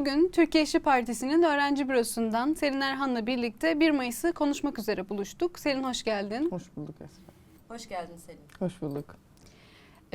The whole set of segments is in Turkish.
Bugün Türkiye İşçi Partisi'nin öğrenci bürosundan Selin Erhan'la birlikte 1 Mayıs'ı konuşmak üzere buluştuk. Selin hoş geldin. Hoş bulduk Esra. Hoş geldin Selin. Hoş bulduk.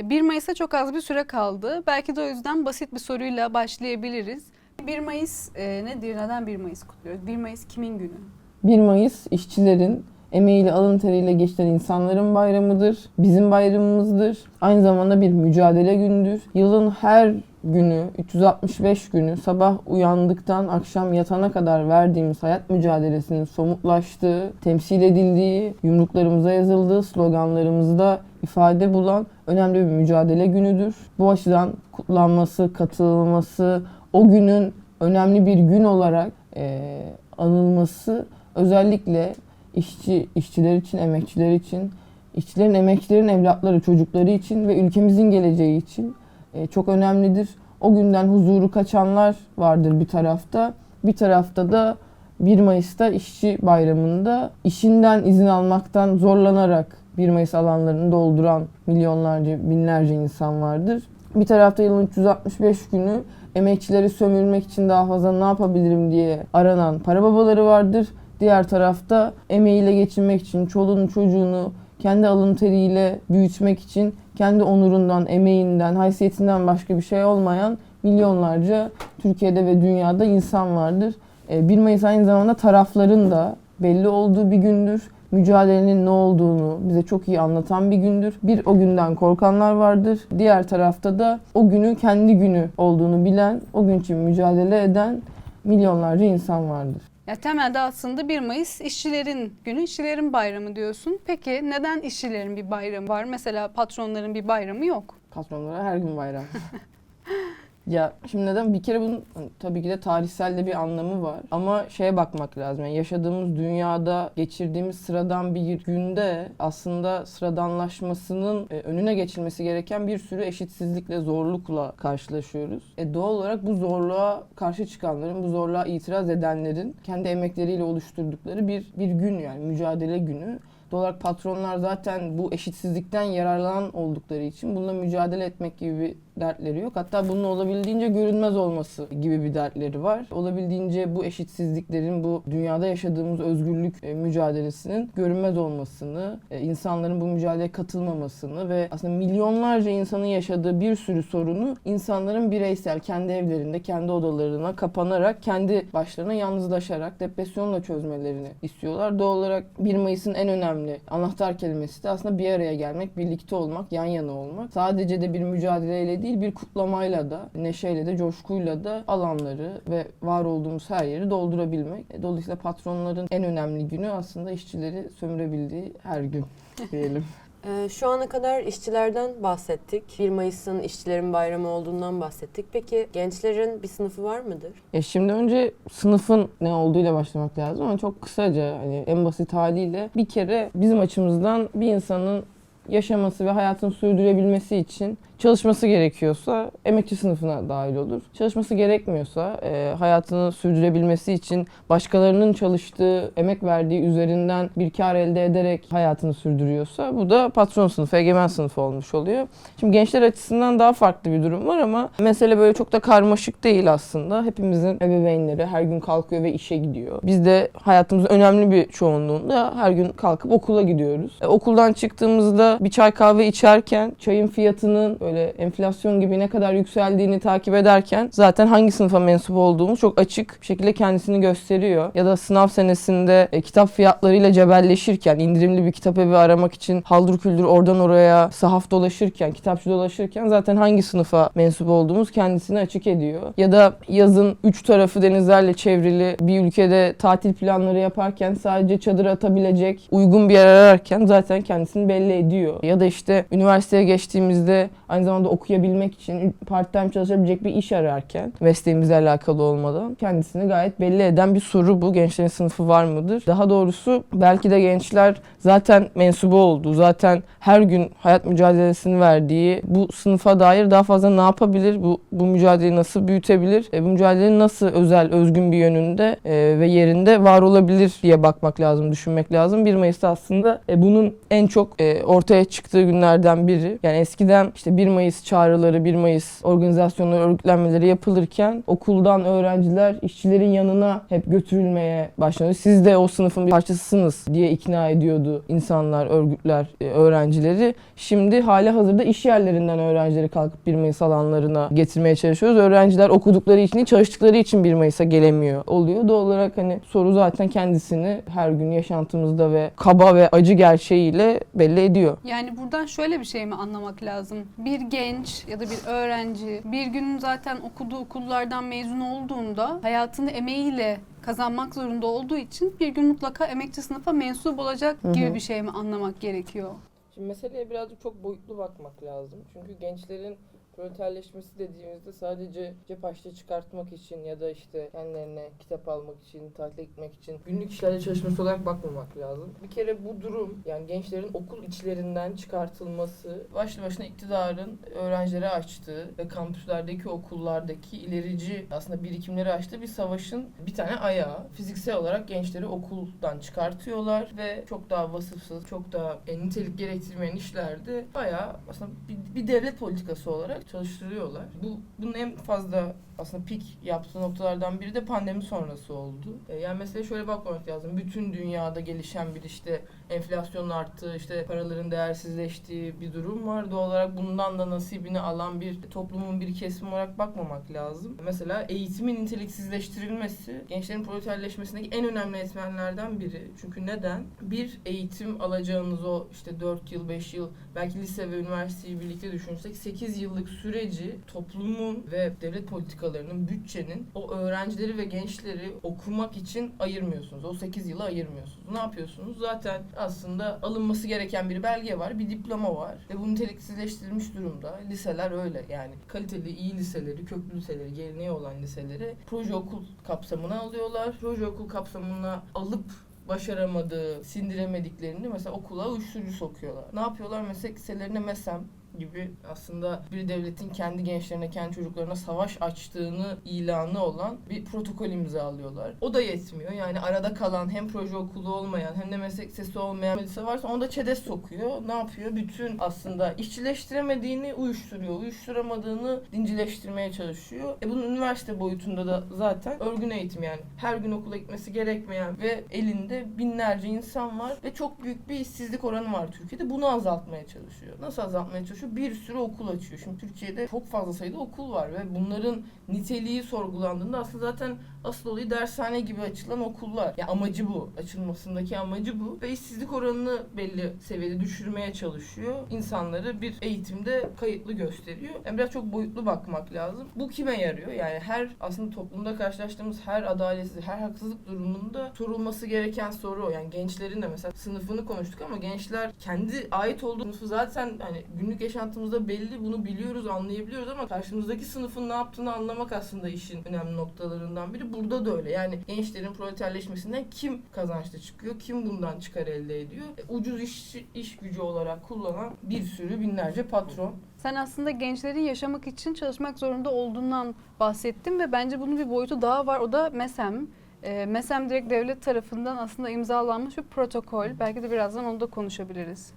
1 Mayıs'a çok az bir süre kaldı. Belki de o yüzden basit bir soruyla başlayabiliriz. 1 Mayıs e, nedir? Neden 1 Mayıs kutluyoruz? 1 Mayıs kimin günü? 1 Mayıs işçilerin emeğiyle alın teriyle geçiren insanların bayramıdır. Bizim bayramımızdır. Aynı zamanda bir mücadele gündür. Yılın her günü, 365 günü sabah uyandıktan akşam yatana kadar verdiğimiz hayat mücadelesinin somutlaştığı, temsil edildiği, yumruklarımıza yazıldığı, sloganlarımızda ifade bulan önemli bir mücadele günüdür. Bu açıdan kutlanması, katılması, o günün önemli bir gün olarak eee, anılması özellikle işçi, işçiler için, emekçiler için, işçilerin, emekçilerin evlatları, çocukları için ve ülkemizin geleceği için e, çok önemlidir. O günden huzuru kaçanlar vardır bir tarafta. Bir tarafta da 1 Mayıs'ta işçi bayramında işinden izin almaktan zorlanarak 1 Mayıs alanlarını dolduran milyonlarca, binlerce insan vardır. Bir tarafta yılın 365 günü emekçileri sömürmek için daha fazla ne yapabilirim diye aranan para babaları vardır. Diğer tarafta emeğiyle geçinmek için çoluğunu çocuğunu kendi alın teriyle büyütmek için kendi onurundan, emeğinden, haysiyetinden başka bir şey olmayan milyonlarca Türkiye'de ve dünyada insan vardır. E, 1 Mayıs aynı zamanda tarafların da belli olduğu bir gündür. Mücadelenin ne olduğunu bize çok iyi anlatan bir gündür. Bir o günden korkanlar vardır. Diğer tarafta da o günü kendi günü olduğunu bilen, o gün için mücadele eden milyonlarca insan vardır. Ya temelde aslında 1 Mayıs işçilerin günü, işçilerin bayramı diyorsun. Peki neden işçilerin bir bayramı var? Mesela patronların bir bayramı yok. Patronlara her gün bayram. ya şimdi neden? Bir kere bunun hani tabii ki de tarihsel de bir anlamı var. Ama şeye bakmak lazım. Yani yaşadığımız dünyada geçirdiğimiz sıradan bir günde aslında sıradanlaşmasının e, önüne geçilmesi gereken bir sürü eşitsizlikle, zorlukla karşılaşıyoruz. E doğal olarak bu zorluğa karşı çıkanların, bu zorluğa itiraz edenlerin kendi emekleriyle oluşturdukları bir bir gün yani mücadele günü. Doğal olarak patronlar zaten bu eşitsizlikten yararlanan oldukları için bununla mücadele etmek gibi bir dertleri yok. Hatta bunun olabildiğince görünmez olması gibi bir dertleri var. Olabildiğince bu eşitsizliklerin, bu dünyada yaşadığımız özgürlük e, mücadelesinin görünmez olmasını, e, insanların bu mücadeleye katılmamasını ve aslında milyonlarca insanın yaşadığı bir sürü sorunu insanların bireysel, kendi evlerinde, kendi odalarına kapanarak, kendi başlarına yalnızlaşarak depresyonla çözmelerini istiyorlar. Doğal olarak 1 Mayıs'ın en önemli anahtar kelimesi de aslında bir araya gelmek, birlikte olmak, yan yana olmak. Sadece de bir mücadeleyle değil bir kutlamayla da, neşeyle de, coşkuyla da alanları ve var olduğumuz her yeri doldurabilmek. Dolayısıyla patronların en önemli günü aslında işçileri sömürebildiği her gün diyelim. Ee, şu ana kadar işçilerden bahsettik. 1 Mayıs'ın işçilerin bayramı olduğundan bahsettik. Peki gençlerin bir sınıfı var mıdır? Ya şimdi önce sınıfın ne olduğuyla başlamak lazım ama çok kısaca hani en basit haliyle bir kere bizim açımızdan bir insanın yaşaması ve hayatını sürdürebilmesi için çalışması gerekiyorsa emekçi sınıfına dahil olur. Çalışması gerekmiyorsa e, hayatını sürdürebilmesi için başkalarının çalıştığı, emek verdiği üzerinden bir kar elde ederek hayatını sürdürüyorsa bu da patron sınıfı, egemen sınıfı olmuş oluyor. Şimdi gençler açısından daha farklı bir durum var ama mesele böyle çok da karmaşık değil aslında. Hepimizin ebeveynleri her gün kalkıyor ve işe gidiyor. Biz de hayatımızın önemli bir çoğunluğunda her gün kalkıp okula gidiyoruz. E, okuldan çıktığımızda bir çay kahve içerken çayın fiyatının böyle enflasyon gibi ne kadar yükseldiğini takip ederken zaten hangi sınıfa mensup olduğumuz çok açık bir şekilde kendisini gösteriyor. Ya da sınav senesinde e, kitap fiyatlarıyla cebelleşirken, indirimli bir kitap evi aramak için haldır küldür oradan oraya sahaf dolaşırken, kitapçı dolaşırken zaten hangi sınıfa mensup olduğumuz kendisini açık ediyor. Ya da yazın üç tarafı denizlerle çevrili bir ülkede tatil planları yaparken sadece çadır atabilecek uygun bir yer ararken zaten kendisini belli ediyor. Ya da işte üniversiteye geçtiğimizde aynı zamanda okuyabilmek için part-time çalışabilecek bir iş ararken mesleğimizle alakalı olmadan kendisini gayet belli eden bir soru bu. Gençlerin sınıfı var mıdır? Daha doğrusu belki de gençler zaten mensubu olduğu, zaten her gün hayat mücadelesini verdiği bu sınıfa dair daha fazla ne yapabilir? Bu, bu mücadeleyi nasıl büyütebilir? E, bu mücadelenin nasıl özel, özgün bir yönünde e, ve yerinde var olabilir diye bakmak lazım, düşünmek lazım. 1 Mayıs'ta aslında e, bunun en çok e, ortaya çıktığı günlerden biri. Yani eskiden işte 1 Mayıs çağrıları, 1 Mayıs organizasyonları, örgütlenmeleri yapılırken okuldan öğrenciler işçilerin yanına hep götürülmeye başladı. Siz de o sınıfın bir parçasısınız diye ikna ediyordu insanlar, örgütler, e, öğrencileri. Şimdi hali hazırda iş yerlerinden öğrencileri kalkıp 1 Mayıs alanlarına getirmeye çalışıyoruz. Öğrenciler okudukları için çalıştıkları için 1 Mayıs'a gelemiyor oluyor. Doğal olarak hani soru zaten kendisini her gün yaşantımızda ve kaba ve acı gerçeğiyle belli ediyor. Yani buradan şöyle bir şey mi anlamak lazım? Bir genç ya da bir öğrenci bir gün zaten okuduğu okullardan mezun olduğunda hayatını emeğiyle kazanmak zorunda olduğu için bir gün mutlaka emekçi sınıfa mensup olacak Hı hı. gibi bir şey mi anlamak gerekiyor? Şimdi meseleye birazcık çok boyutlu bakmak lazım. Çünkü gençlerin proleterleşmesi dediğimizde sadece cep harçlığı çıkartmak için ya da işte kendilerine kitap almak için, tatile gitmek için günlük işlerle çalışması olarak bakmamak lazım. Bir kere bu durum yani gençlerin okul içlerinden çıkartılması başlı başına iktidarın öğrencilere açtığı ve kampüslerdeki okullardaki ilerici aslında birikimleri açtığı bir savaşın bir tane ayağı. Fiziksel olarak gençleri okuldan çıkartıyorlar ve çok daha vasıfsız, çok daha nitelik gerektirmeyen işlerde bayağı aslında bir, bir devlet politikası olarak çalıştırıyorlar. Bu bunun en fazla aslında pik yaptığı noktalardan biri de pandemi sonrası oldu. E, Yani mesela şöyle bakmak lazım. Bütün dünyada gelişen bir işte enflasyonun arttığı, işte paraların değersizleştiği bir durum var. Doğal olarak bundan da nasibini alan bir toplumun bir kesimi olarak bakmamak lazım. Mesela eğitimin niteliksizleştirilmesi gençlerin proleterleşmesindeki en önemli etmenlerden biri. Çünkü neden? Bir eğitim alacağınız o işte 4 yıl, 5 yıl belki lise ve üniversiteyi birlikte düşünsek 8 yıllık süreci toplumun ve devlet politikalarının, bütçenin o öğrencileri ve gençleri okumak için ayırmıyorsunuz. O 8 yılı ayırmıyorsunuz. Ne yapıyorsunuz? Zaten aslında alınması gereken bir belge var, bir diploma var ve bu niteliksizleştirilmiş durumda. Liseler öyle yani kaliteli iyi liseleri, köklü liseleri, geleneği olan liseleri proje okul kapsamına alıyorlar. Proje okul kapsamına alıp başaramadığı, sindiremediklerini mesela okula uyuşturucu sokuyorlar. Ne yapıyorlar? Meslek liselerine MESEM gibi aslında bir devletin kendi gençlerine, kendi çocuklarına savaş açtığını ilanı olan bir protokol imzalıyorlar. O da yetmiyor. Yani arada kalan hem proje okulu olmayan hem de meslek lisesi olmayan bir varsa onu da ÇEDES sokuyor. Ne yapıyor? Bütün aslında işçileştiremediğini uyuşturuyor. Uyuşturamadığını dincileştirmeye çalışıyor. E bunun üniversite boyutunda da zaten örgün eğitim yani. Her gün okula gitmesi gerekmeyen ve elinde binlerce insan var ve çok büyük bir işsizlik oranı var Türkiye'de. Bunu azaltmaya çalışıyor. Nasıl azaltmaya çalışıyor? Bir sürü okul açıyor. Şimdi Türkiye'de çok fazla sayıda okul var ve bunların niteliği sorgulandığında aslında zaten asıl olayı dershane gibi açılan okullar. Ya amacı bu. Açılmasındaki amacı bu. Ve işsizlik oranını belli seviyede düşürmeye çalışıyor. İnsanları bir eğitimde kayıtlı gösteriyor. Yani biraz çok boyutlu bakmak lazım. Bu kime yarıyor? Yani her aslında toplumda karşılaştığımız her adaletsiz, her haksızlık durumunda sorulması gereken soru o. Yani gençlerin de mesela sınıfını konuştuk ama gençler kendi ait olduğu sınıfı zaten hani günlük yaşantımızda belli bunu biliyoruz, anlayabiliyoruz ama karşımızdaki sınıfın ne yaptığını anlamak aslında işin önemli noktalarından biri. Burada da öyle. Yani gençlerin proleterleşmesinden kim kazançlı çıkıyor, kim bundan çıkar elde ediyor? E, ucuz iş, iş gücü olarak kullanan bir sürü binlerce patron. Sen aslında gençlerin yaşamak için çalışmak zorunda olduğundan bahsettin ve bence bunun bir boyutu daha var. O da MESEM. Ee, MESEM direkt devlet tarafından aslında imzalanmış bir protokol. Belki de birazdan onu da konuşabiliriz.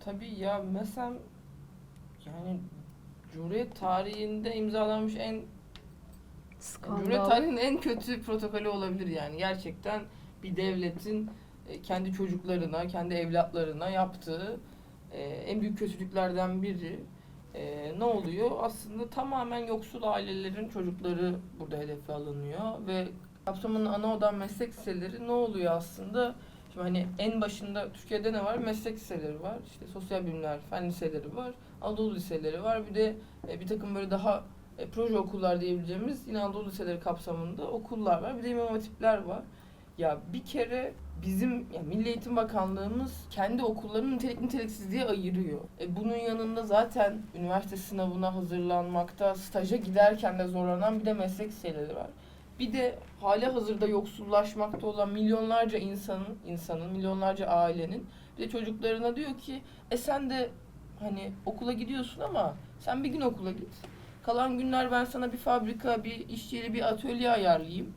Tabii ya mesela yani Cumhuriyet tarihinde imzalanmış en Cumhuriyet Skandal. tarihinin en kötü protokolü olabilir yani. Gerçekten bir devletin e, kendi çocuklarına, kendi evlatlarına yaptığı e, en büyük kötülüklerden biri. E, ne oluyor? Aslında tamamen yoksul ailelerin çocukları burada hedefe alınıyor ve kapsamının ana odan meslek liseleri ne oluyor aslında? Şimdi hani en başında Türkiye'de ne var? Meslek liseleri var. İşte sosyal bilimler, fen liseleri var. Anadolu liseleri var. Bir de bir takım böyle daha e, proje okullar diyebileceğimiz yine Anadolu liseleri kapsamında okullar var. Bir de imam hatipler var. Ya bir kere bizim ya Milli Eğitim Bakanlığımız kendi okullarını nitelik niteliksizliğe ayırıyor. E bunun yanında zaten üniversite sınavına hazırlanmakta, staja giderken de zorlanan bir de meslek liseleri var. Bir de hali hazırda yoksullaşmakta olan milyonlarca insanın, insanın, milyonlarca ailenin bir de çocuklarına diyor ki e sen de hani okula gidiyorsun ama sen bir gün okula git. Kalan günler ben sana bir fabrika, bir iş yeri, bir atölye ayarlayayım.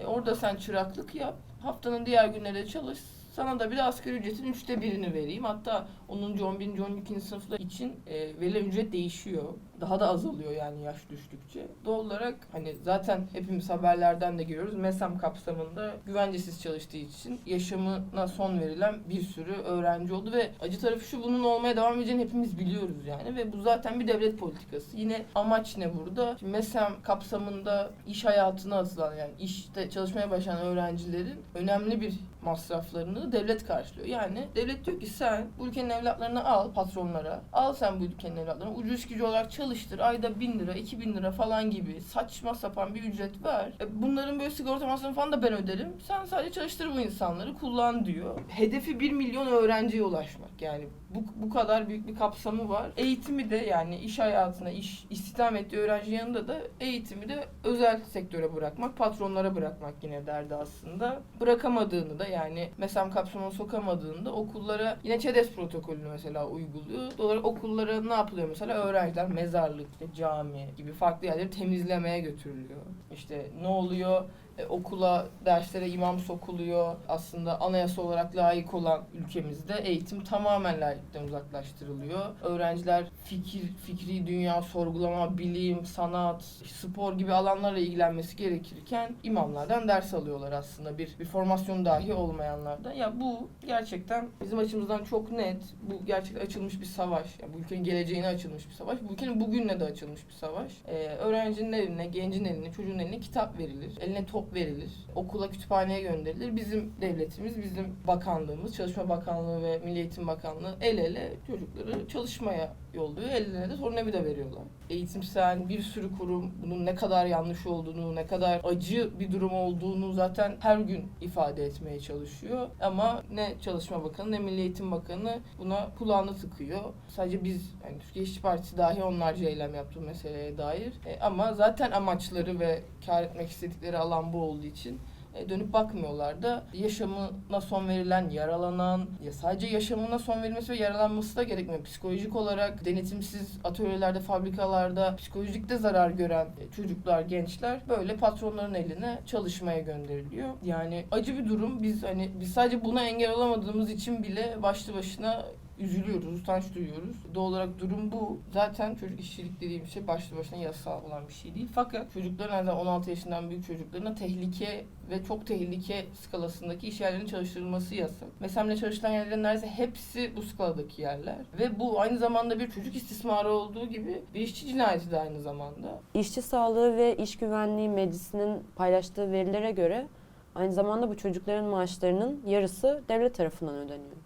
E, orada sen çıraklık yap. Haftanın diğer günleri çalış. Sana da bir de asgari ücretin üçte birini vereyim. Hatta 10. 11. 12. sınıflar için e, verilen ücret değişiyor. Daha da azalıyor yani yaş düştükçe. Doğal olarak hani zaten hepimiz haberlerden de görüyoruz. MESAM kapsamında güvencesiz çalıştığı için yaşamına son verilen bir sürü öğrenci oldu ve acı tarafı şu bunun olmaya devam edeceğini hepimiz biliyoruz yani ve bu zaten bir devlet politikası. Yine amaç ne burada? Şimdi MESAM kapsamında iş hayatına atılan yani işte çalışmaya başlayan öğrencilerin önemli bir masraflarını devlet karşılıyor. Yani devlet diyor ki sen bu ülkenin evlatlarını al patronlara. Al sen bu ülkenin evlatlarını. Ucuz iş gücü olarak çalıştır. Ayda 1000 lira, 2000 lira falan gibi saçma sapan bir ücret ver. E, bunların böyle sigorta masrafını falan da ben öderim. Sen sadece çalıştır bu insanları kullan diyor. Hedefi 1 milyon öğrenciye ulaşmak. Yani bu, bu kadar büyük bir kapsamı var. Eğitimi de yani iş hayatına, iş istihdam ettiği öğrenci yanında da eğitimi de özel sektöre bırakmak, patronlara bırakmak yine derdi aslında. Bırakamadığını da yani MESAM kapsamına sokamadığını da okullara yine ÇEDES protokolünü mesela uyguluyor. Dolayısıyla okullara ne yapılıyor mesela? Öğrenciler mezarlık, cami gibi farklı yerleri temizlemeye götürülüyor. İşte ne oluyor? E, okula, derslere imam sokuluyor. Aslında anayasa olarak layık olan ülkemizde eğitim tamamen layıktan uzaklaştırılıyor. Öğrenciler fikir, fikri dünya, sorgulama, bilim, sanat, spor gibi alanlarla ilgilenmesi gerekirken imamlardan ders alıyorlar aslında. Bir, bir formasyon dahi olmayanlardan. Ya bu gerçekten bizim açımızdan çok net. Bu gerçekten açılmış bir savaş. Ya bu ülkenin geleceğine açılmış bir savaş. Bu ülkenin bugünle de açılmış bir savaş. Ee, öğrencinin eline, gencin eline, çocuğun eline kitap verilir. Eline top verilir. Okula, kütüphaneye gönderilir. Bizim devletimiz, bizim bakanlığımız, Çalışma Bakanlığı ve Milli Eğitim Bakanlığı el ele çocukları çalışmaya yolluyor. Ellerine de tornavida veriyorlar. Eğitimsel bir sürü kurum bunun ne kadar yanlış olduğunu, ne kadar acı bir durum olduğunu zaten her gün ifade etmeye çalışıyor. Ama ne Çalışma Bakanı ne Milli Eğitim Bakanı buna kulağını tıkıyor. Sadece biz, yani Türkiye İşçi Partisi dahi onlarca eylem yaptı meseleye dair. E, ama zaten amaçları ve kar etmek istedikleri alan bu olduğu için dönüp bakmıyorlar da yaşamına son verilen, yaralanan, ya sadece yaşamına son verilmesi ve yaralanması da gerekmiyor. Psikolojik olarak denetimsiz atölyelerde, fabrikalarda psikolojik de zarar gören e, çocuklar, gençler böyle patronların eline çalışmaya gönderiliyor. Yani acı bir durum. Biz hani biz sadece buna engel olamadığımız için bile başlı başına üzülüyoruz, utanç duyuyoruz. Doğal olarak durum bu. Zaten çocuk işçilik dediğim şey başlı başına yasal olan bir şey değil. Fakat çocukların azından 16 yaşından büyük çocuklarına tehlike ve çok tehlike skalasındaki iş yerlerinin çalıştırılması yasak. Mesemle çalışılan yerlerin neredeyse hepsi bu skaladaki yerler. Ve bu aynı zamanda bir çocuk istismarı olduğu gibi bir işçi cinayeti de aynı zamanda. İşçi sağlığı ve iş güvenliği meclisinin paylaştığı verilere göre aynı zamanda bu çocukların maaşlarının yarısı devlet tarafından ödeniyor.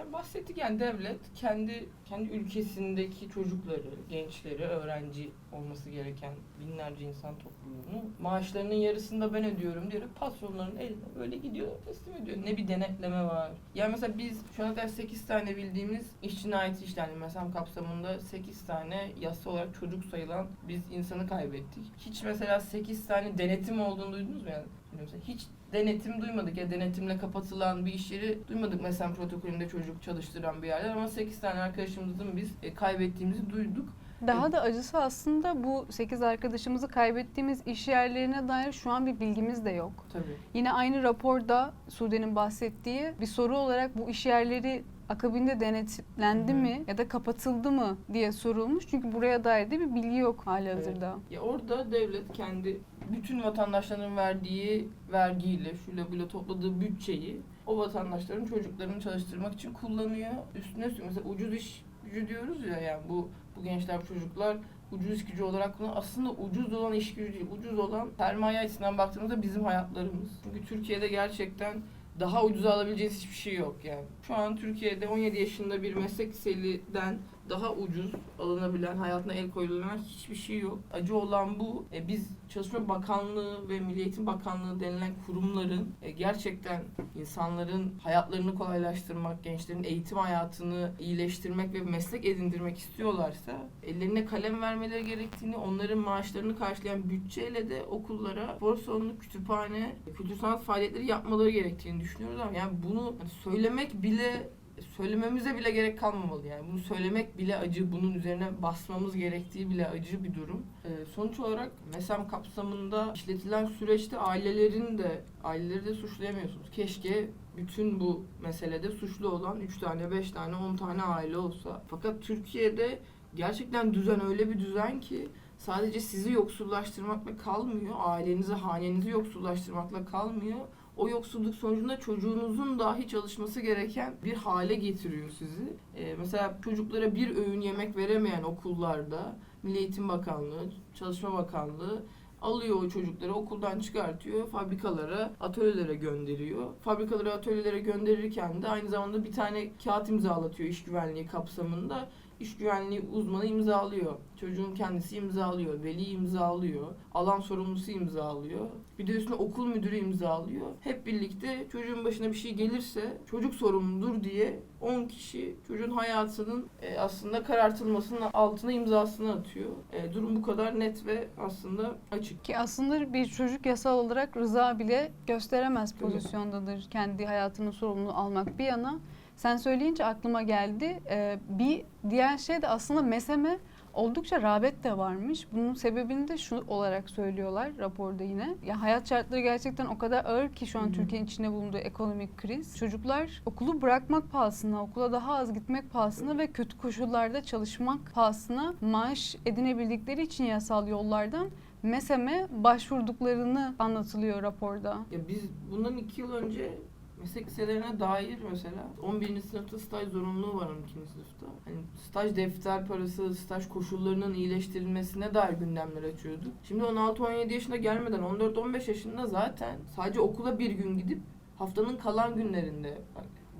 Yani bahsettik yani devlet kendi kendi ülkesindeki çocukları, gençleri, öğrenci olması gereken binlerce insan topluluğunu maaşlarının yarısını da ben ödüyorum diyerek patronların eline böyle gidiyor teslim ediyor. Ne bir denetleme var. Yani mesela biz şu ana kadar 8 tane bildiğimiz iş cinayeti işlendi. Mesela kapsamında 8 tane yasa olarak çocuk sayılan biz insanı kaybettik. Hiç mesela 8 tane denetim olduğunu duydunuz mu yani? Mesela hiç denetim duymadık ya denetimle kapatılan bir iş yeri duymadık mesela protokolünde çocuk çalıştıran bir yerler ama 8 tane arkadaşımızın biz e, kaybettiğimizi duyduk. Daha da acısı aslında bu 8 arkadaşımızı kaybettiğimiz iş yerlerine dair şu an bir bilgimiz de yok. Tabii. Yine aynı raporda Sude'nin bahsettiği bir soru olarak bu iş yerleri akabinde denetlendi Hı hı. mi ya da kapatıldı mı diye sorulmuş. Çünkü buraya dair de bir bilgi yok hali hazırda. Ya orada devlet kendi bütün vatandaşların verdiği vergiyle şöyle böyle topladığı bütçeyi o vatandaşların çocuklarını çalıştırmak için kullanıyor. Üstüne üstlük mesela ucuz iş gücü diyoruz ya yani bu bu gençler bu çocuklar ucuz iş gücü olarak kullanıyor. Aslında ucuz olan iş gücü değil. Ucuz olan sermaye açısından baktığımızda bizim hayatlarımız. Çünkü Türkiye'de gerçekten daha ucuza alabileceğiniz hiçbir şey yok yani. Şu an Türkiye'de 17 yaşında bir meslek liseliden daha ucuz alınabilen, hayatına el koyulabilen hiçbir şey yok. Acı olan bu. E, biz Çalışma Bakanlığı ve Milli Eğitim Bakanlığı denilen kurumların e, gerçekten insanların hayatlarını kolaylaştırmak, gençlerin eğitim hayatını iyileştirmek ve meslek edindirmek istiyorlarsa ellerine kalem vermeleri gerektiğini, onların maaşlarını karşılayan bütçeyle de okullara spor salonu, kütüphane, kültür sanat faaliyetleri yapmaları gerektiğini düşünüyoruz ama yani bunu hani söylemek bile söylememize bile gerek kalmamalı yani. Bunu söylemek bile acı, bunun üzerine basmamız gerektiği bile acı bir durum. Ee, sonuç olarak MESEM kapsamında işletilen süreçte ailelerin de, aileleri de suçlayamıyorsunuz. Keşke bütün bu meselede suçlu olan 3 tane, 5 tane, 10 tane aile olsa. Fakat Türkiye'de gerçekten düzen öyle bir düzen ki sadece sizi yoksullaştırmakla kalmıyor, ailenizi, hanenizi yoksullaştırmakla kalmıyor. O yoksulluk sonucunda çocuğunuzun dahi çalışması gereken bir hale getiriyor sizi. Ee, mesela çocuklara bir öğün yemek veremeyen okullarda Milli Eğitim Bakanlığı, Çalışma Bakanlığı alıyor o çocukları okuldan çıkartıyor, fabrikalara, atölyelere gönderiyor. Fabrikalara, atölyelere gönderirken de aynı zamanda bir tane kağıt imzalatıyor iş güvenliği kapsamında. İş güvenliği uzmanı imzalıyor. Çocuğun kendisi imzalıyor. Veli imzalıyor. Alan sorumlusu imzalıyor. Bir de üstüne okul müdürü imzalıyor. Hep birlikte çocuğun başına bir şey gelirse çocuk sorumludur diye 10 kişi çocuğun hayatının e, aslında karartılmasının altına imzasını atıyor. E, durum bu kadar net ve aslında açık. Ki aslında bir çocuk yasal olarak rıza bile gösteremez pozisyondadır. Kendi hayatının sorumluluğu almak bir yana. Sen söyleyince aklıma geldi. Ee, bir diğer şey de aslında meseme oldukça rağbet de varmış. Bunun sebebini de şu olarak söylüyorlar raporda yine. Ya hayat şartları gerçekten o kadar ağır ki şu an hı. Türkiye'nin içinde bulunduğu ekonomik kriz. Çocuklar okulu bırakmak pahasına, okula daha az gitmek pahasına ve kötü koşullarda çalışmak pahasına maaş edinebildikleri için yasal yollardan MESEM'e başvurduklarını anlatılıyor raporda. Ya biz bundan iki yıl önce meslek liselerine dair mesela 11. sınıfta staj zorunluluğu var 12. sınıfta. Hani staj defter parası, staj koşullarının iyileştirilmesine dair gündemler açıyorduk. Şimdi 16-17 yaşına gelmeden 14-15 yaşında zaten sadece okula bir gün gidip haftanın kalan günlerinde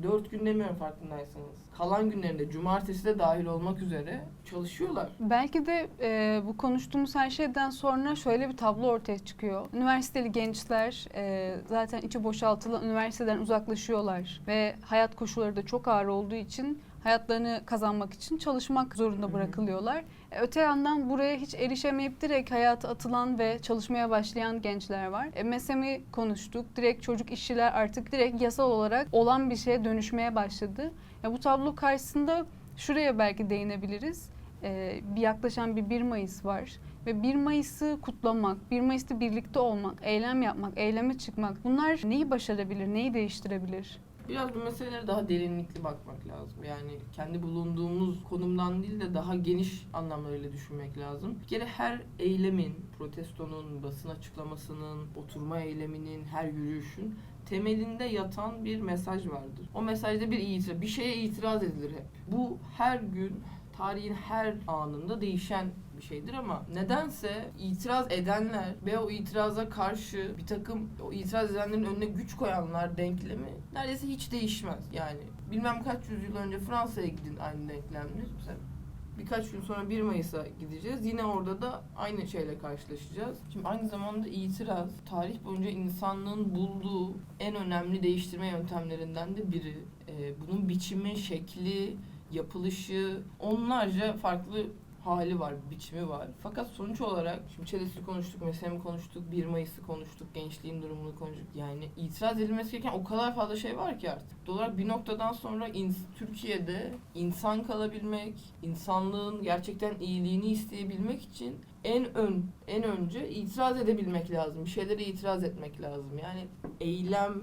4 gün demiyorum farkındaysanız. Kalan günlerinde cumartesi de dahil olmak üzere çalışıyorlar. Belki de e, bu konuştuğumuz her şeyden sonra şöyle bir tablo ortaya çıkıyor. Üniversiteli gençler e, zaten içi boşaltılan üniversiteden uzaklaşıyorlar ve hayat koşulları da çok ağır olduğu için hayatlarını kazanmak için çalışmak Hı zorunda hı. bırakılıyorlar. E, öte yandan buraya hiç erişemeyip direkt hayata atılan ve çalışmaya başlayan gençler var. E, MESEM'i konuştuk. Direkt çocuk işçiler artık direkt yasal olarak olan bir şeye dönüşmeye başladı. Ya bu tablo karşısında şuraya belki değinebiliriz. Ee, bir yaklaşan bir 1 Mayıs var ve 1 Mayıs'ı kutlamak, 1 Mayıs'ta birlikte olmak, eylem yapmak, eyleme çıkmak bunlar neyi başarabilir, neyi değiştirebilir? Biraz bu meselelere daha derinlikli bakmak lazım. Yani kendi bulunduğumuz konumdan değil de daha geniş anlamlarıyla düşünmek lazım. Bir kere her eylemin, protestonun, basın açıklamasının, oturma eyleminin, her yürüyüşün temelinde yatan bir mesaj vardır. O mesajda bir itiraz, bir şeye itiraz edilir hep. Bu her gün tarihin her anında değişen bir şeydir ama nedense itiraz edenler ve o itiraza karşı bir takım o itiraz edenlerin önüne güç koyanlar denklemi neredeyse hiç değişmez. Yani bilmem kaç yüzyıl önce Fransa'ya gidin aynı denklemdir. Mesela birkaç gün sonra 1 Mayıs'a gideceğiz. Yine orada da aynı şeyle karşılaşacağız. Şimdi aynı zamanda itiraz tarih boyunca insanlığın bulduğu en önemli değiştirme yöntemlerinden de biri. Ee, bunun biçimi, şekli, yapılışı onlarca farklı hali var, biçimi var. Fakat sonuç olarak şimdi ÇEDES'i konuştuk, MESEM'i konuştuk, 1 Mayıs'ı konuştuk, gençliğin durumunu konuştuk. Yani itiraz edilmesi gereken o kadar fazla şey var ki artık. Olarak bir noktadan sonra ins- Türkiye'de insan kalabilmek, insanlığın gerçekten iyiliğini isteyebilmek için en ön en önce itiraz edebilmek lazım. Bir şeylere itiraz etmek lazım. Yani eylem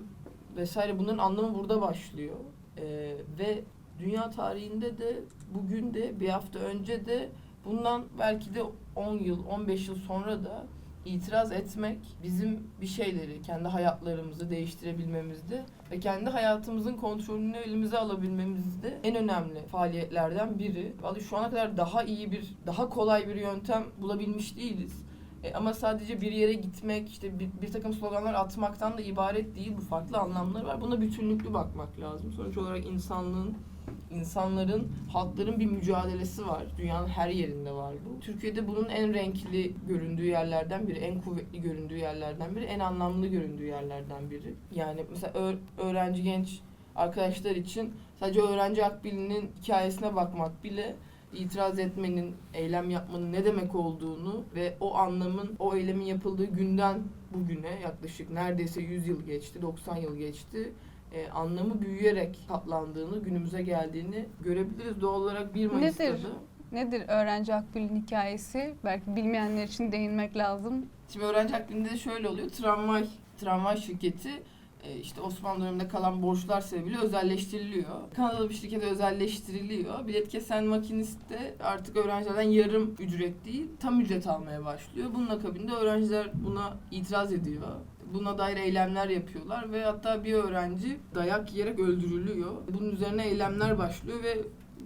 vesaire bunların anlamı burada başlıyor. Ee, ve dünya tarihinde de bugün de bir hafta önce de bundan belki de 10 yıl 15 yıl sonra da itiraz etmek bizim bir şeyleri kendi hayatlarımızı değiştirebilmemizde ve kendi hayatımızın kontrolünü elimize alabilmemizde en önemli faaliyetlerden biri. Vallahi şu ana kadar daha iyi bir daha kolay bir yöntem bulabilmiş değiliz. E, ama sadece bir yere gitmek, işte bir, bir takım sloganlar atmaktan da ibaret değil. Bu farklı anlamları var. Buna bütünlüklü bakmak lazım. Sonuç olarak insanlığın, insanların, halkların bir mücadelesi var. Dünyanın her yerinde var bu. Türkiye'de bunun en renkli göründüğü yerlerden biri, en kuvvetli göründüğü yerlerden biri, en anlamlı göründüğü yerlerden biri. Yani mesela öğ- öğrenci genç arkadaşlar için sadece öğrenci akbilinin hikayesine bakmak bile itiraz etmenin, eylem yapmanın ne demek olduğunu ve o anlamın, o eylemin yapıldığı günden bugüne yaklaşık neredeyse 100 yıl geçti, 90 yıl geçti. E, anlamı büyüyerek katlandığını, günümüze geldiğini görebiliriz. Doğal olarak 1 Mayıs'ta Nedir? da Nedir öğrenci akbilinin hikayesi? Belki bilmeyenler için değinmek lazım. Şimdi öğrenci akbilinde de şöyle oluyor. Tramvay, tramvay şirketi e, işte Osmanlı döneminde kalan borçlar sebebiyle özelleştiriliyor. Kanadalı bir şirkete özelleştiriliyor. Bilet kesen makinist de artık öğrencilerden yarım ücret değil, tam ücret almaya başlıyor. Bunun akabinde öğrenciler buna itiraz ediyor. Buna dair eylemler yapıyorlar ve hatta bir öğrenci dayak yiyerek öldürülüyor. Bunun üzerine eylemler başlıyor ve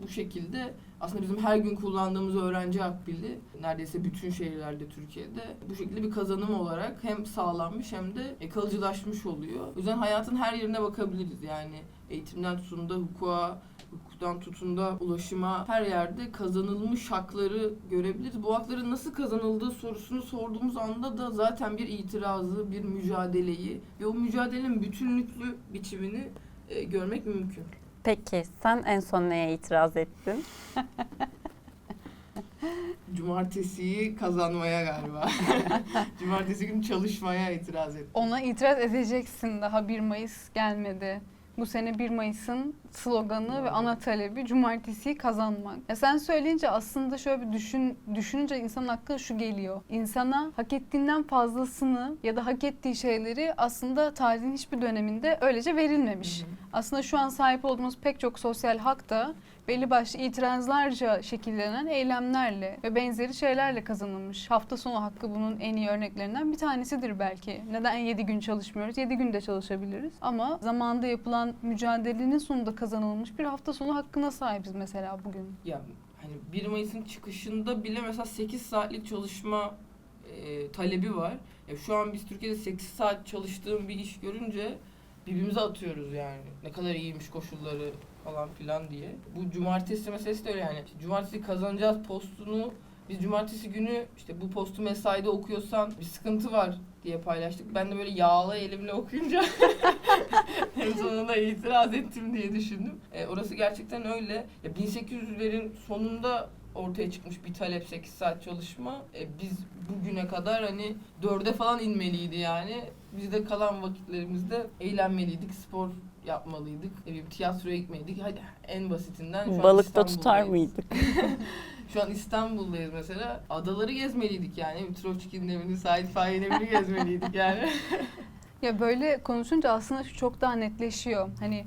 bu şekilde aslında bizim her gün kullandığımız öğrenci akbili neredeyse bütün şehirlerde Türkiye'de bu şekilde bir kazanım olarak hem sağlanmış hem de e, kalıcılaşmış oluyor. O yüzden hayatın her yerine bakabiliriz. Yani eğitimden tutun da hukuka, hukuktan tutun da ulaşıma her yerde kazanılmış hakları görebiliriz. Bu hakların nasıl kazanıldığı sorusunu sorduğumuz anda da zaten bir itirazı, bir mücadeleyi ve o mücadelenin bütünlüklü biçimini e, görmek mümkün. Peki sen en son neye itiraz ettin? Cumartesiyi kazanmaya galiba. Cumartesi günü çalışmaya itiraz ettim. Ona itiraz edeceksin daha 1 Mayıs gelmedi. Bu sene 1 Mayıs'ın sloganı ve ana talebi cumartesiyi kazanmak. Ya sen söyleyince aslında şöyle bir düşün, düşününce insanın aklına şu geliyor. İnsana hak ettiğinden fazlasını ya da hak ettiği şeyleri aslında tarihin hiçbir döneminde öylece verilmemiş. Aslında şu an sahip olduğumuz pek çok sosyal hak da belli başlı itirazlarca şekillenen eylemlerle ve benzeri şeylerle kazanılmış. Hafta sonu hakkı bunun en iyi örneklerinden bir tanesidir belki. Neden 7 gün çalışmıyoruz? 7 gün de çalışabiliriz. Ama zamanda yapılan mücadelenin sonunda kazanılmış bir hafta sonu hakkına sahibiz mesela bugün. Ya hani 1 Mayıs'ın çıkışında bile mesela 8 saatlik çalışma e, talebi var. Ya şu an biz Türkiye'de 8 saat çalıştığım bir iş görünce birbirimize atıyoruz yani. Ne kadar iyiymiş koşulları falan filan diye. Bu cumartesi meselesi de öyle yani. Cumartesi kazanacağız postunu biz cumartesi günü işte bu postu mesaide okuyorsan bir sıkıntı var diye paylaştık. Ben de böyle yağlı elimle okuyunca en sonunda itiraz ettim diye düşündüm. E, orası gerçekten öyle. Ya 1800'lerin sonunda ortaya çıkmış bir talep 8 saat çalışma. E, biz bugüne kadar hani dörde falan inmeliydi yani. Biz de kalan vakitlerimizde eğlenmeliydik, spor yapmalıydık, ne bileyim, tiyatroya gitmeliydik. Hadi en basitinden şu an Balıkta tutar İstanbul'dayız. mıydık? Şu an İstanbul'dayız mesela. Adaları gezmeliydik yani. Troçki'nin evini, Sait Faik'in evini gezmeliydik yani. Ya böyle konuşunca aslında şu çok daha netleşiyor. Hani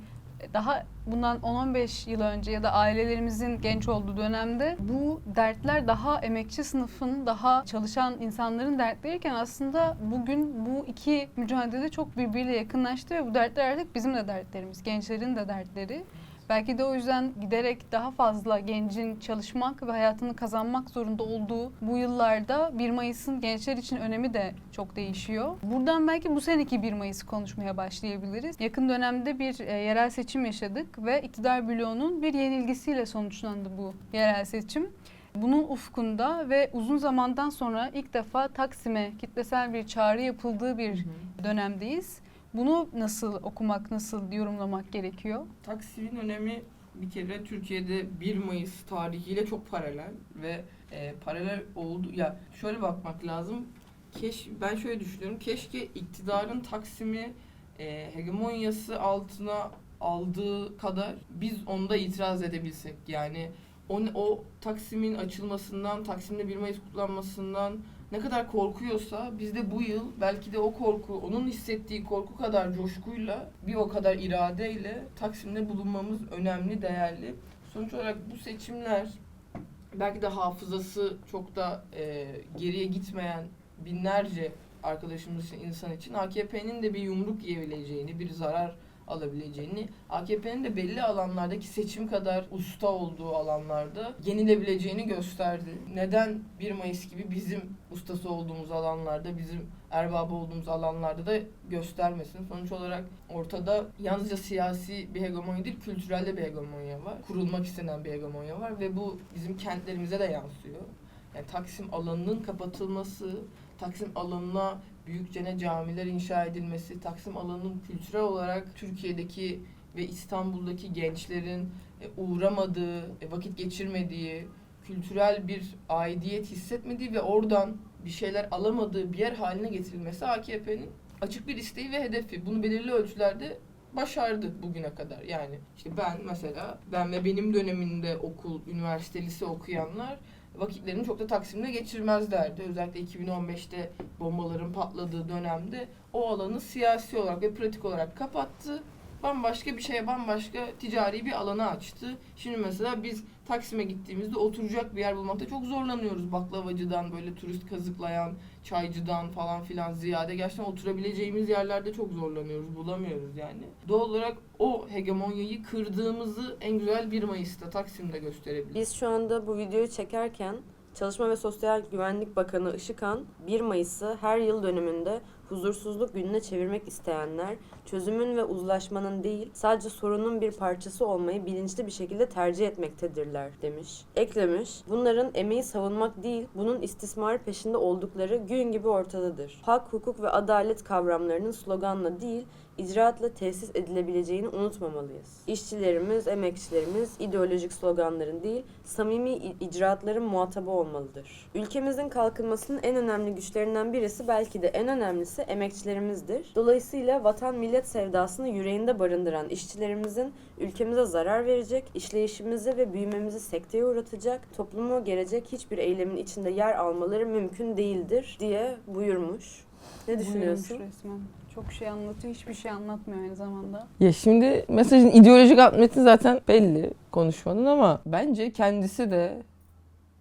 daha bundan 10-15 yıl önce ya da ailelerimizin genç olduğu dönemde bu dertler daha emekçi sınıfın, daha çalışan insanların dertleriyken aslında bugün bu iki mücadele çok birbiriyle yakınlaştı ve bu dertler artık bizim de dertlerimiz, gençlerin de dertleri. Belki de o yüzden giderek daha fazla gencin çalışmak ve hayatını kazanmak zorunda olduğu bu yıllarda 1 Mayıs'ın gençler için önemi de çok değişiyor. Buradan belki bu seneki 1 Mayıs'ı konuşmaya başlayabiliriz. Yakın dönemde bir e, yerel seçim yaşadık ve iktidar bloğunun bir yenilgisiyle sonuçlandı bu yerel seçim. Bunun ufkunda ve uzun zamandan sonra ilk defa Taksim'e kitlesel bir çağrı yapıldığı bir dönemdeyiz. Bunu nasıl okumak, nasıl yorumlamak gerekiyor? Taksim'in önemi bir kere Türkiye'de 1 Mayıs tarihiyle çok paralel ve e, paralel oldu. Ya şöyle bakmak lazım. Keş, ben şöyle düşünüyorum. Keşke iktidarın Taksim'i e, hegemonyası altına aldığı kadar biz onda itiraz edebilsek. Yani o, o Taksim'in açılmasından, Taksim'de 1 Mayıs kutlanmasından ne kadar korkuyorsa biz de bu yıl belki de o korku, onun hissettiği korku kadar coşkuyla bir o kadar iradeyle Taksim'de bulunmamız önemli, değerli. Sonuç olarak bu seçimler belki de hafızası çok da e, geriye gitmeyen binlerce arkadaşımız için, insan için AKP'nin de bir yumruk yiyebileceğini, bir zarar alabileceğini, AKP'nin de belli alanlardaki seçim kadar usta olduğu alanlarda yenilebileceğini gösterdi. Neden 1 Mayıs gibi bizim ustası olduğumuz alanlarda, bizim erbabı olduğumuz alanlarda da göstermesin. Sonuç olarak ortada yalnızca siyasi bir hegemonya değil, kültürel de bir hegemonya var. Kurulmak istenen bir hegemonya var ve bu bizim kentlerimize de yansıyor. Yani Taksim alanının kapatılması, Taksim alanına büyükçene camiler inşa edilmesi, Taksim alanının kültürel olarak Türkiye'deki ve İstanbul'daki gençlerin e, uğramadığı, e, vakit geçirmediği, kültürel bir aidiyet hissetmediği ve oradan bir şeyler alamadığı bir yer haline getirilmesi AKP'nin açık bir isteği ve hedefi. Bunu belirli ölçülerde başardı bugüne kadar. Yani işte ben mesela ben ve benim döneminde okul, üniversite, lise okuyanlar vakitlerini çok da Taksim'de geçirmezlerdi. Özellikle 2015'te bombaların patladığı dönemde o alanı siyasi olarak ve pratik olarak kapattı. Bambaşka bir şeye, bambaşka ticari bir alanı açtı. Şimdi mesela biz Taksim'e gittiğimizde oturacak bir yer bulmakta çok zorlanıyoruz. Baklavacıdan böyle turist kazıklayan, çaycıdan falan filan ziyade gerçekten oturabileceğimiz yerlerde çok zorlanıyoruz, bulamıyoruz yani. Doğal olarak o hegemonyayı kırdığımızı en güzel 1 Mayıs'ta Taksim'de gösterebiliriz. Biz şu anda bu videoyu çekerken Çalışma ve Sosyal Güvenlik Bakanı Işıkhan 1 Mayıs'ı her yıl dönümünde huzursuzluk gününe çevirmek isteyenler çözümün ve uzlaşmanın değil sadece sorunun bir parçası olmayı bilinçli bir şekilde tercih etmektedirler demiş. Eklemiş, bunların emeği savunmak değil, bunun istismar peşinde oldukları gün gibi ortadadır. Hak, hukuk ve adalet kavramlarının sloganla değil, icraatla tesis edilebileceğini unutmamalıyız. İşçilerimiz, emekçilerimiz ideolojik sloganların değil, samimi icraatların muhatabı olmalıdır. Ülkemizin kalkınmasının en önemli güçlerinden birisi belki de en önemlisi emekçilerimizdir. Dolayısıyla vatan millet sevdasını yüreğinde barındıran işçilerimizin ülkemize zarar verecek, işleyişimizi ve büyümemizi sekteye uğratacak, toplumu gelecek hiçbir eylemin içinde yer almaları mümkün değildir diye buyurmuş. Ne düşünüyorsun? Buyurmuş resmen. Çok şey anlatıyor, hiçbir şey anlatmıyor aynı zamanda. Ya şimdi mesajın ideolojik alt metni zaten belli konuşmanın ama bence kendisi de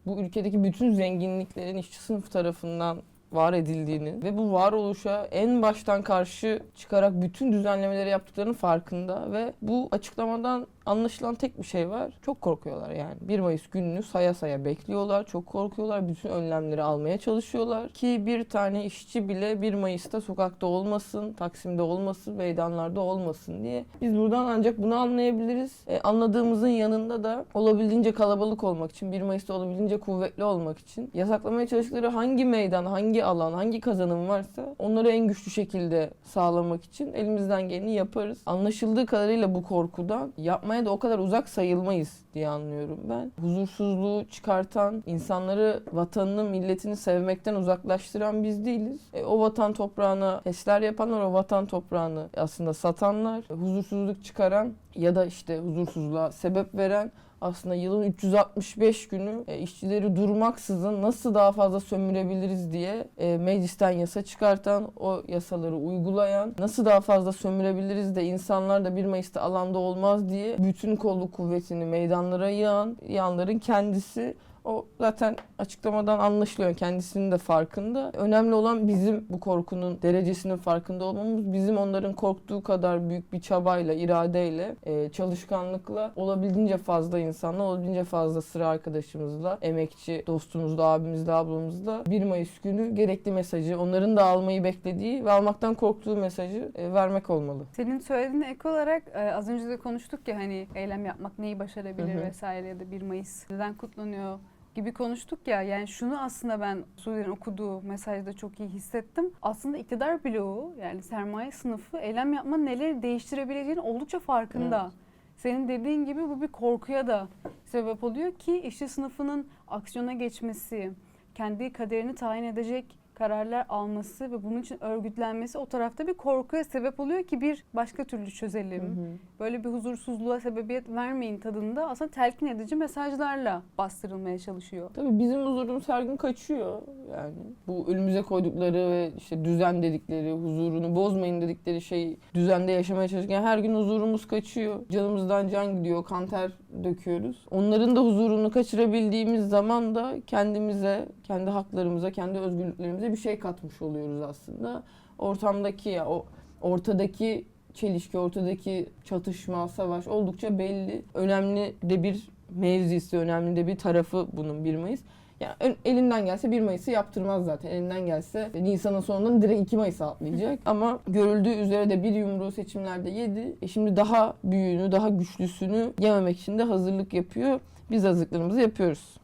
bu ülkedeki bütün zenginliklerin işçi sınıf tarafından var edildiğini ve bu varoluşa en baştan karşı çıkarak bütün düzenlemeleri yaptıklarının farkında ve bu açıklamadan anlaşılan tek bir şey var. Çok korkuyorlar yani. 1 Mayıs gününü saya saya bekliyorlar. Çok korkuyorlar. Bütün önlemleri almaya çalışıyorlar. Ki bir tane işçi bile 1 Mayıs'ta sokakta olmasın, Taksim'de olmasın, meydanlarda olmasın diye. Biz buradan ancak bunu anlayabiliriz. E, anladığımızın yanında da olabildiğince kalabalık olmak için, 1 Mayıs'ta olabildiğince kuvvetli olmak için yasaklamaya çalıştıkları hangi meydan, hangi alan, hangi kazanım varsa onları en güçlü şekilde sağlamak için elimizden geleni yaparız. Anlaşıldığı kadarıyla bu korkudan yapmaya da o kadar uzak sayılmayız diye anlıyorum ben. Huzursuzluğu çıkartan, insanları vatanını, milletini sevmekten uzaklaştıran biz değiliz. E, o vatan toprağına HES'ler yapanlar, o vatan toprağını aslında satanlar, huzursuzluk çıkaran ya da işte huzursuzluğa sebep veren aslında yılın 365 günü e, işçileri durmaksızın nasıl daha fazla sömürebiliriz diye e, meclisten yasa çıkartan, o yasaları uygulayan, nasıl daha fazla sömürebiliriz de insanlar da 1 Mayıs'ta alanda olmaz diye bütün kolluk kuvvetini meydanlara yığan yanların kendisi o zaten açıklamadan anlaşılıyor. Kendisinin de farkında. Önemli olan bizim bu korkunun derecesinin farkında olmamız. Bizim onların korktuğu kadar büyük bir çabayla, iradeyle, e, çalışkanlıkla olabildiğince fazla insanla, olabildiğince fazla sıra arkadaşımızla, emekçi dostumuzla, abimizle, ablamızla 1 Mayıs günü gerekli mesajı, onların da almayı beklediği ve almaktan korktuğu mesajı e, vermek olmalı. Senin söylediğine ek olarak e, az önce de konuştuk ya hani eylem yapmak neyi başarabilir Hı hı. vesaire ya da 1 Mayıs neden kutlanıyor gibi konuştuk ya yani şunu aslında ben Sude'nin okuduğu mesajda çok iyi hissettim. Aslında iktidar bloğu yani sermaye sınıfı eylem yapmanın neleri değiştirebileceğini oldukça farkında. Evet. Senin dediğin gibi bu bir korkuya da sebep oluyor ki işçi sınıfının aksiyona geçmesi, kendi kaderini tayin edecek kararlar alması ve bunun için örgütlenmesi o tarafta bir korkuya sebep oluyor ki bir başka türlü çözelim. Böyle bir huzursuzluğa sebebiyet vermeyin tadında aslında telkin edici mesajlarla bastırılmaya çalışıyor. Tabii bizim huzurumuz her gün kaçıyor. Yani bu önümüze koydukları ve işte düzen dedikleri, huzurunu bozmayın dedikleri şey düzende yaşamaya çalışırken her gün huzurumuz kaçıyor. Canımızdan can gidiyor, kan ter döküyoruz. Onların da huzurunu kaçırabildiğimiz zaman da kendimize, kendi haklarımıza, kendi özgürlüklerimize bir şey katmış oluyoruz aslında. Ortamdaki ya o ortadaki çelişki, ortadaki çatışma, savaş oldukça belli. Önemli de bir mevzisi, önemli de bir tarafı bunun 1 Mayıs. Yani ön- elinden gelse 1 Mayıs'ı yaptırmaz zaten. Elinden gelse Nisan'ın sonundan direkt 2 Mayıs'a atlayacak. Ama görüldüğü üzere de bir yumruğu seçimlerde yedi. E şimdi daha büyüğünü, daha güçlüsünü yememek için de hazırlık yapıyor. Biz hazırlıklarımızı yapıyoruz.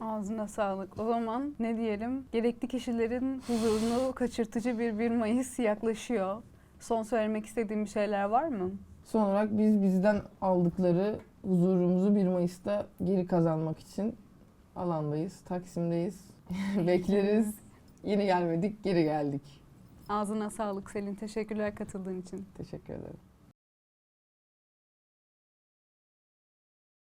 Ağzına sağlık. O zaman ne diyelim? Gerekli kişilerin huzurunu kaçırtıcı bir 1 Mayıs yaklaşıyor. Son söylemek istediğim bir şeyler var mı? Son olarak biz bizden aldıkları huzurumuzu 1 Mayıs'ta geri kazanmak için alandayız, Taksim'deyiz. Bekleriz. Yeni gelmedik, geri geldik. Ağzına sağlık Selin. Teşekkürler katıldığın için. Teşekkür ederim.